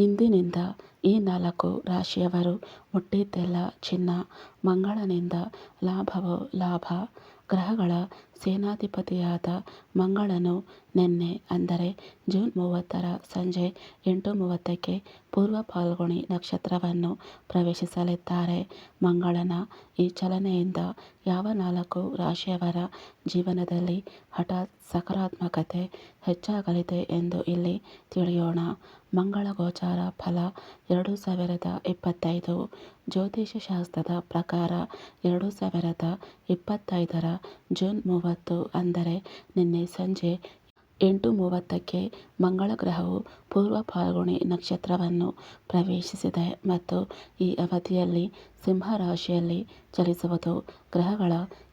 ಇಂದಿನಿಂದ ಈ ನಾಲ್ಕು ರಾಶಿಯವರು ಮುಟ್ಟಿದ್ದೆಲ್ಲ ಚಿನ್ನ ಮಂಗಳನಿಂದ ಲಾಭವೋ ಲಾಭ. ಗ್ರಹಗಳ ಸೇನಾಧಿಪತಿಯಾದ ಮಂಗಳನು ನಿನ್ನೆ ಅಂದರೆ ಜೂನ್ ಮೂವತ್ತರ ಸಂಜೆ ಎಂಟು ಮೂವತ್ತಕ್ಕೆ ಪೂರ್ವ ಫಾಲ್ಗುಣಿ ನಕ್ಷತ್ರವನ್ನು ಪ್ರವೇಶಿಸಲಿದ್ದಾರೆ. ಮಂಗಳನ ಈ ಚಲನೆಯಿಂದ ಯಾವ ನಾಲ್ಕು ರಾಶಿಯವರ ಜೀವನದಲ್ಲಿ ಹಠಾತ್ ಸಕಾರಾತ್ಮಕತೆ ಹೆಚ್ಚಾಗಲಿದೆ ಎಂದು ಇಲ್ಲಿ ತಿಳಿಯೋಣ. ಮಂಗಳ ಗೋಚಾರ ಫಲ ಎರಡು ಸಾವಿರದ ಇಪ್ಪತ್ತೈದು. ಜ್ಯೋತಿಷ್ಯ ಶಾಸ್ತ್ರದ ಪ್ರಕಾರ ಎರಡು ಸಾವಿರದ ಇಪ್ಪತ್ತೈದರ ಜೂನ್ ಮೂವತ್ತು ಅಂದರೆ ನಿನ್ನೆ ಸಂಜೆ ಎಂಟು ಮೂವತ್ತಕ್ಕೆ ಮಂಗಳ ಗ್ರಹವು ಪೂರ್ವ ಫಾಲ್ಗುಣಿ ನಕ್ಷತ್ರವನ್ನು ಪ್ರವೇಶಿಸಿದೆ ಮತ್ತು ಈ ಅವಧಿಯಲ್ಲಿ ಸಿಂಹ ರಾಶಿಯಲ್ಲಿ ಚಲಿಸುವುದು ಗ್ರಹಗಳ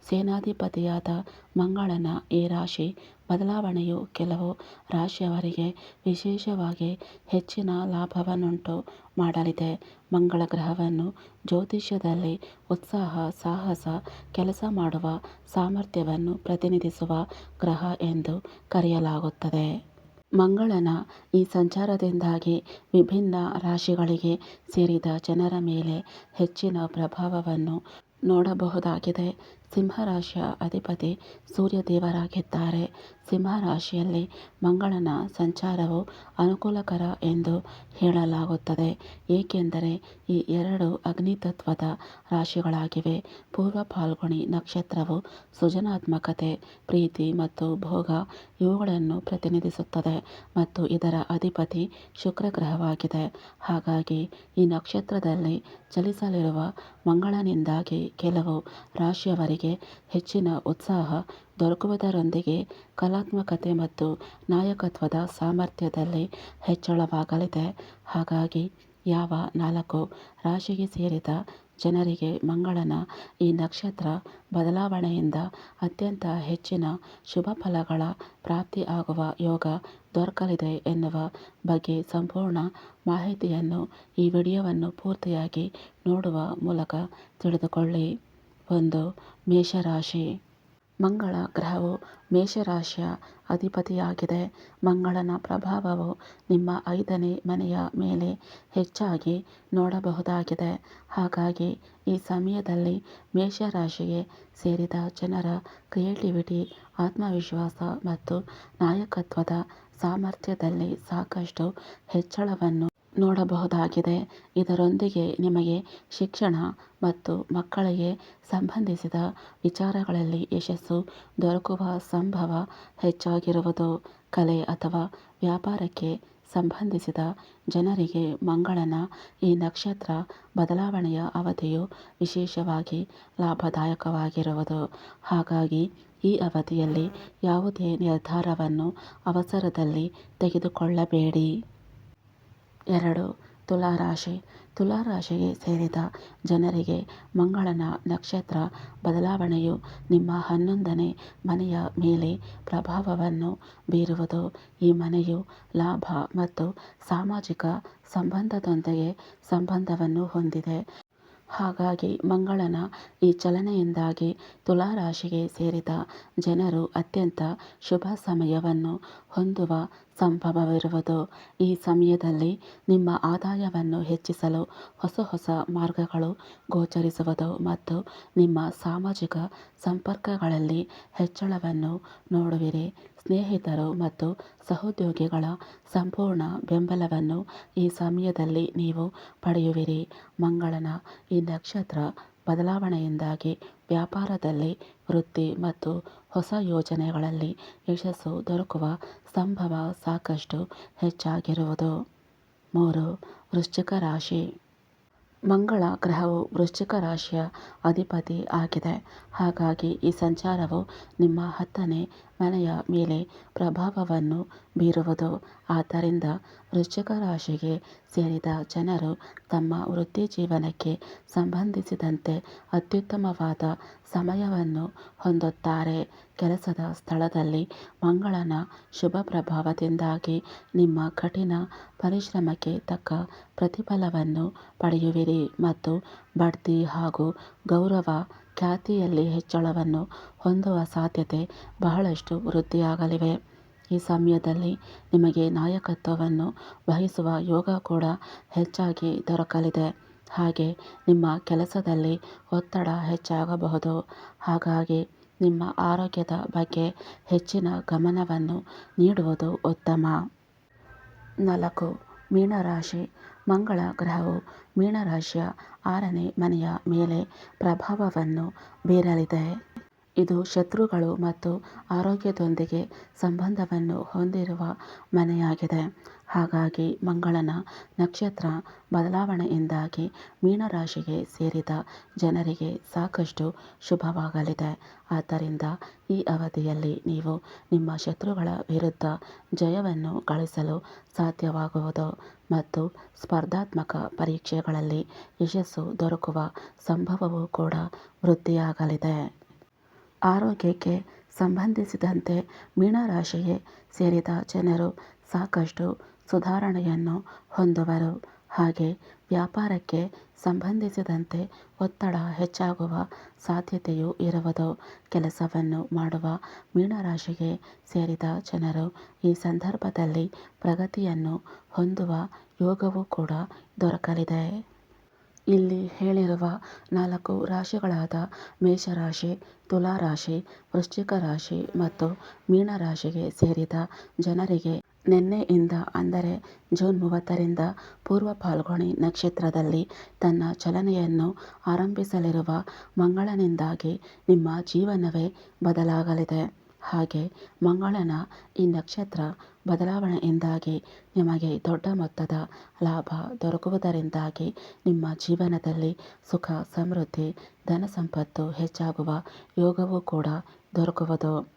ಸೇನಾಧಿಪತಿಯಾದ ಮಂಗಳನ ಈ ರಾಶಿ ಬದಲಾವಣೆಯು ಕೆಲವು ರಾಶಿಯವರಿಗೆ ವಿಶೇಷವಾಗಿ ಹೆಚ್ಚಿನ ಲಾಭವನ್ನುಂಟು ಮಾಡಲಿದೆ. ಮಂಗಳ ಗ್ರಹವನ್ನು ಜ್ಯೋತಿಷ್ಯದಲ್ಲಿ ಉತ್ಸಾಹ, ಸಾಹಸ, ಕೆಲಸ ಮಾಡುವ ಸಾಮರ್ಥ್ಯವನ್ನು ಪ್ರತಿನಿಧಿಸುವ ಗ್ರಹ ಎಂದು ಕರೆಯಲಾಗುತ್ತದೆ. ಮಂಗಳನ ಈ ಸಂಚಾರದಿಂದಾಗಿ ವಿಭಿನ್ನ ರಾಶಿಗಳಿಗೆ ಸೇರಿದ ಜನರ ಮೇಲೆ ಹೆಚ್ಚಿನ ಪ್ರಭಾವವನ್ನು ನೋಡಬಹುದಾಗಿದೆ. ಸಿಂಹರಾಶಿಯ ಅಧಿಪತಿ ಸೂರ್ಯದೇವರಾಗಿದ್ದಾರೆ ಸಿಂಹರಾಶಿಯಲ್ಲಿ ಮಂಗಳನ ಸಂಚಾರವು ಅನುಕೂಲಕರ ಎಂದು ಹೇಳಲಾಗುತ್ತದೆ. ಏಕೆಂದರೆ ಈ ಎರಡು ಅಗ್ನಿತತ್ವದ ರಾಶಿಗಳಾಗಿವೆ. ಪೂರ್ವ ಫಾಲ್ಗುಣಿ ನಕ್ಷತ್ರವು ಸೃಜನಾತ್ಮಕತೆ, ಪ್ರೀತಿ ಮತ್ತು ಭೋಗ ಇವುಗಳನ್ನು ಪ್ರತಿನಿಧಿಸುತ್ತದೆ ಮತ್ತು ಇದರ ಅಧಿಪತಿ ಶುಕ್ರ ಗ್ರಹವಾಗಿದೆ ಹಾಗಾಗಿ ಈ ನಕ್ಷತ್ರದಲ್ಲಿ ಚಲಿಸಲಿರುವ ಮಂಗಳನಿಂದಾಗಿ ಕೆಲವು ರಾಶಿಯವರಿಗೆ ಹೆಚ್ಚಿನ ಉತ್ಸಾಹ ದೊರಕುವುದರೊಂದಿಗೆ ಕಲಾತ್ಮಕತೆ ಮತ್ತು ನಾಯಕತ್ವದ ಸಾಮರ್ಥ್ಯದಲ್ಲಿ ಹೆಚ್ಚಳವಾಗಲಿದೆ. ಹಾಗಾಗಿ ಯಾವ ನಾಲ್ಕು ರಾಶಿಗೆ ಸೇರಿದ ಜನರಿಗೆ ಮಂಗಳನ ಈ ನಕ್ಷತ್ರ ಬದಲಾವಣೆಯಿಂದ ಅತ್ಯಂತ ಹೆಚ್ಚಿನ ಶುಭ ಫಲಗಳ ಪ್ರಾಪ್ತಿ ಆಗುವ ಯೋಗ ದೊರಕಲಿದೆ ಎನ್ನುವ ಬಗ್ಗೆ ಸಂಪೂರ್ಣ ಮಾಹಿತಿಯನ್ನು ಈ ವಿಡಿಯೋವನ್ನು ಪೂರ್ತಿಯಾಗಿ ನೋಡುವ ಮೂಲಕ ತಿಳಿದುಕೊಳ್ಳಿ. ಒಂದು ಮೇಷರಾಶಿ. ಮಂಗಳ ಗ್ರಹವು ಮೇಷರಾಶಿಯ ಅಧಿಪತಿಯಾಗಿದೆ. ಮಂಗಳನ ಪ್ರಭಾವವು ನಿಮ್ಮ ಐದನೇ ಮನೆಯ ಮೇಲೆ ಹೆಚ್ಚಾಗಿ ನೋಡಬಹುದಾಗಿದೆ. ಹಾಗಾಗಿ ಈ ಸಮಯದಲ್ಲಿ ಮೇಷರಾಶಿಗೆ ಸೇರಿದ ಜನರ ಕ್ರಿಯೇಟಿವಿಟಿ, ಆತ್ಮವಿಶ್ವಾಸ ಮತ್ತು ನಾಯಕತ್ವದ ಸಾಮರ್ಥ್ಯದಲ್ಲಿ ಸಾಕಷ್ಟು ಹೆಚ್ಚಳವನ್ನು ನೋಡಬಹುದಾಗಿದೆ. ಇದರೊಂದಿಗೆ ನಿಮಗೆ ಶಿಕ್ಷಣ ಮತ್ತು ಮಕ್ಕಳಿಗೆ ಸಂಬಂಧಿಸಿದ ವಿಚಾರಗಳಲ್ಲಿ ಯಶಸ್ಸು ದೊರಕುವ ಸಂಭವ ಹೆಚ್ಚಾಗಿರುವುದು ಕಲೆ ಅಥವಾ ವ್ಯಾಪಾರಕ್ಕೆ ಸಂಬಂಧಿಸಿದ ಜನರಿಗೆ ಮಂಗಳನ ಈ ನಕ್ಷತ್ರ ಬದಲಾವಣೆಯ ಅವಧಿಯು ವಿಶೇಷವಾಗಿ ಲಾಭದಾಯಕವಾಗಿರುವುದು. ಹಾಗಾಗಿ ಈ ಅವಧಿಯಲ್ಲಿ ಯಾವುದೇ ನಿರ್ಧಾರವನ್ನು ಅವಸರದಲ್ಲಿ ತೆಗೆದುಕೊಳ್ಳಬೇಡಿ. ಎರಡು. ತುಲಾರಾಶಿ. ತುಲಾರಾಶಿಗೆ ಸೇರಿದ ಜನರಿಗೆ ಮಂಗಳನ ನಕ್ಷತ್ರ ಬದಲಾವಣೆಯು ನಿಮ್ಮ ಹನ್ನೊಂದನೇ ಮನೆಯ ಮೇಲೆ ಪ್ರಭಾವವನ್ನು ಬೀರುವುದು. ಈ ಮನೆಯು ಲಾಭ ಮತ್ತು ಸಾಮಾಜಿಕ ಸಂಬಂಧದೊಂದಿಗೆ ಸಂಬಂಧವನ್ನು ಹೊಂದಿದೆ. ಹಾಗಾಗಿ ಮಂಗಳನ ಈ ಚಲನೆಯಿಂದಾಗಿ ತುಲಾರಾಶಿಗೆ ಸೇರಿದ ಜನರು ಅತ್ಯಂತ ಶುಭ ಸಮಯವನ್ನು ಹೊಂದುವ ಸಂಭವವಿರುವುದು. ಈ ಸಮಯದಲ್ಲಿ ನಿಮ್ಮ ಆದಾಯವನ್ನು ಹೆಚ್ಚಿಸಲು ಹೊಸ ಹೊಸ ಮಾರ್ಗಗಳು ಗೋಚರಿಸುವುದು ಮತ್ತು ನಿಮ್ಮ ಸಾಮಾಜಿಕ ಸಂಪರ್ಕಗಳಲ್ಲಿ ಹೆಚ್ಚಳವನ್ನು ನೋಡುವಿರಿ. ಸ್ನೇಹಿತರು ಮತ್ತು ಸಹೋದ್ಯೋಗಿಗಳ ಸಂಪೂರ್ಣ ಬೆಂಬಲವನ್ನು ಈ ಸಮಯದಲ್ಲಿ ನೀವು ಪಡೆಯುವಿರಿ. ಮಂಗಳನ ಈ ನಕ್ಷತ್ರ ಬದಲಾವಣೆಯಿಂದಾಗಿ ವ್ಯಾಪಾರದಲ್ಲಿ ವೃತ್ತಿ ಮತ್ತು ಹೊಸ ಯೋಜನೆಗಳಲ್ಲಿ ಯಶಸ್ಸು ದೊರಕುವ ಸಂಭವ ಸಾಕಷ್ಟು ಹೆಚ್ಚಾಗಿರುವುದು. ಮೂರು ವೃಶ್ಚಿಕ ರಾಶಿ. ಮಂಗಳ ಗ್ರಹವು ವೃಶ್ಚಿಕ ರಾಶಿಯ ಅಧಿಪತಿ ಆಗಿದೆ. ಹಾಗಾಗಿ ಈ ಸಂಚಾರವು ನಿಮ್ಮ ಹತ್ತನೇ ಮನೆಯ ಮೇಲೆ ಪ್ರಭಾವವನ್ನು ಬೀರುವುದು. ಆದ್ದರಿಂದ ವೃಶ್ಚಿಕ ರಾಶಿಗೆ ಸೇರಿದ ಜನರು ತಮ್ಮ ವೃತ್ತಿ ಜೀವನಕ್ಕೆ ಸಂಬಂಧಿಸಿದಂತೆ ಅತ್ಯುತ್ತಮವಾದ ಸಮಯವನ್ನು ಹೊಂದುತ್ತಾರೆ. ಕೆಲಸದ ಸ್ಥಳದಲ್ಲಿ ಮಂಗಳನ ಶುಭ ಪ್ರಭಾವದಿಂದಾಗಿ ನಿಮ್ಮ ಕಠಿಣ ಪರಿಶ್ರಮಕ್ಕೆ ತಕ್ಕ ಪ್ರತಿಫಲವನ್ನು ಪಡೆಯುವಿರಿ ಮತ್ತು ಬಡ್ತಿ ಹಾಗೂ ಗೌರವ ಖ್ಯಾತಿಯಲ್ಲಿ ಹೆಚ್ಚಳವನ್ನು ಹೊಂದುವ ಸಾಧ್ಯತೆ ಬಹಳಷ್ಟು ವೃದ್ಧಿಯಾಗಲಿವೆ. ಈ ಸಮಯದಲ್ಲಿ ನಿಮಗೆ ನಾಯಕತ್ವವನ್ನು ವಹಿಸುವ ಯೋಗ ಕೂಡ ಹೆಚ್ಚಾಗಿ ದೊರಕಲಿದೆ. ಹಾಗೆ ನಿಮ್ಮ ಕೆಲಸದಲ್ಲಿ ಒತ್ತಡ ಹೆಚ್ಚಾಗಬಹುದು. ಹಾಗಾಗಿ ನಿಮ್ಮ ಆರೋಗ್ಯದ ಬಗ್ಗೆ ಹೆಚ್ಚಿನ ಗಮನವನ್ನು ನೀಡುವುದು ಉತ್ತಮ. ನಾಲ್ಕು, ಮೀನರಾಶಿ. ಮಂಗಳ ಗ್ರಹವು ಮೀನರಾಶಿಯ ಆರನೇ ಮನೆಯ ಮೇಲೆ ಪ್ರಭಾವವನ್ನು ಬೀರಲಿದೆ. ಇದು ಶತ್ರುಗಳು ಮತ್ತು ಆರೋಗ್ಯದೊಂದಿಗೆ ಸಂಬಂಧವನ್ನು ಹೊಂದಿರುವ ಮನೆಯಾಗಿದೆ. ಹಾಗಾಗಿ ಮಂಗಳನ ನಕ್ಷತ್ರ ಬದಲಾವಣೆಯಿಂದಾಗಿ ಮೀನರಾಶಿಗೆ ಸೇರಿದ ಜನರಿಗೆ ಸಾಕಷ್ಟು ಶುಭವಾಗಲಿದೆ. ಆದ್ದರಿಂದ ಈ ಅವಧಿಯಲ್ಲಿ ನೀವು ನಿಮ್ಮ ಶತ್ರುಗಳ ವಿರುದ್ಧ ಜಯವನ್ನು ಗಳಿಸಲು ಸಾಧ್ಯವಾಗುವುದು ಮತ್ತು ಸ್ಪರ್ಧಾತ್ಮಕ ಪರೀಕ್ಷೆಗಳಲ್ಲಿ ಯಶಸ್ಸು ದೊರಕುವ ಸಂಭವವೂ ಕೂಡ ವೃದ್ಧಿಯಾಗಲಿದೆ. ಆರೋಗ್ಯಕ್ಕೆ ಸಂಬಂಧಿಸಿದಂತೆ ಮೀನರಾಶಿಗೆ ಸೇರಿದ ಜನರು ಸಾಕಷ್ಟು ಸುಧಾರಣೆಯನ್ನು ಹೊಂದುವರು. ಹಾಗೆ ವ್ಯಾಪಾರಕ್ಕೆ ಸಂಬಂಧಿಸಿದಂತೆ ಒತ್ತಡ ಹೆಚ್ಚಾಗುವ ಸಾಧ್ಯತೆಯೂ ಇರುವುದು. ಕೆಲಸವನ್ನು ಮಾಡುವ ಮೀನರಾಶಿಗೆ ಸೇರಿದ ಜನರು ಈ ಸಂದರ್ಭದಲ್ಲಿ ಪ್ರಗತಿಯನ್ನು ಹೊಂದುವ ಯೋಗವೂ ಕೂಡ ದೊರಕಲಿದೆ. ಇಲ್ಲಿ ಹೇಳಿರುವ ನಾಲ್ಕು ರಾಶಿಗಳಾದ ಮೇಷರಾಶಿ, ತುಲಾರಾಶಿ ವೃಶ್ಚಿಕ ರಾಶಿ ಮತ್ತು ಮೀನರಾಶಿಗೆ ಸೇರಿದ ಜನರಿಗೆ ನಿನ್ನೆಯಿಂದ ಅಂದರೆ ಜೂನ್ ಮೂವತ್ತರಿಂದ ಪೂರ್ವ ಫಾಲ್ಗುಣಿ ನಕ್ಷತ್ರದಲ್ಲಿ ತನ್ನ ಚಲನೆಯನ್ನು ಆರಂಭಿಸಲಿರುವ ಮಂಗಳನಿಂದಾಗಿ ನಿಮ್ಮ ಜೀವನವೇ ಬದಲಾಗಲಿದೆ. ಹಾಗೆ ಮಂಗಳನ ಈ ನಕ್ಷತ್ರ ಬದಲಾವಣೆಯಿಂದಾಗಿ ನಿಮಗೆ ದೊಡ್ಡ ಮೊತ್ತದ ಲಾಭ ದೊರಕುವುದರಿಂದಾಗಿ ನಿಮ್ಮ ಜೀವನದಲ್ಲಿ ಸುಖ ಸಮೃದ್ಧಿ ಧನ ಸಂಪತ್ತು ಹೆಚ್ಚಾಗುವ ಯೋಗವೂ ಕೂಡ ದೊರಕುವುದು.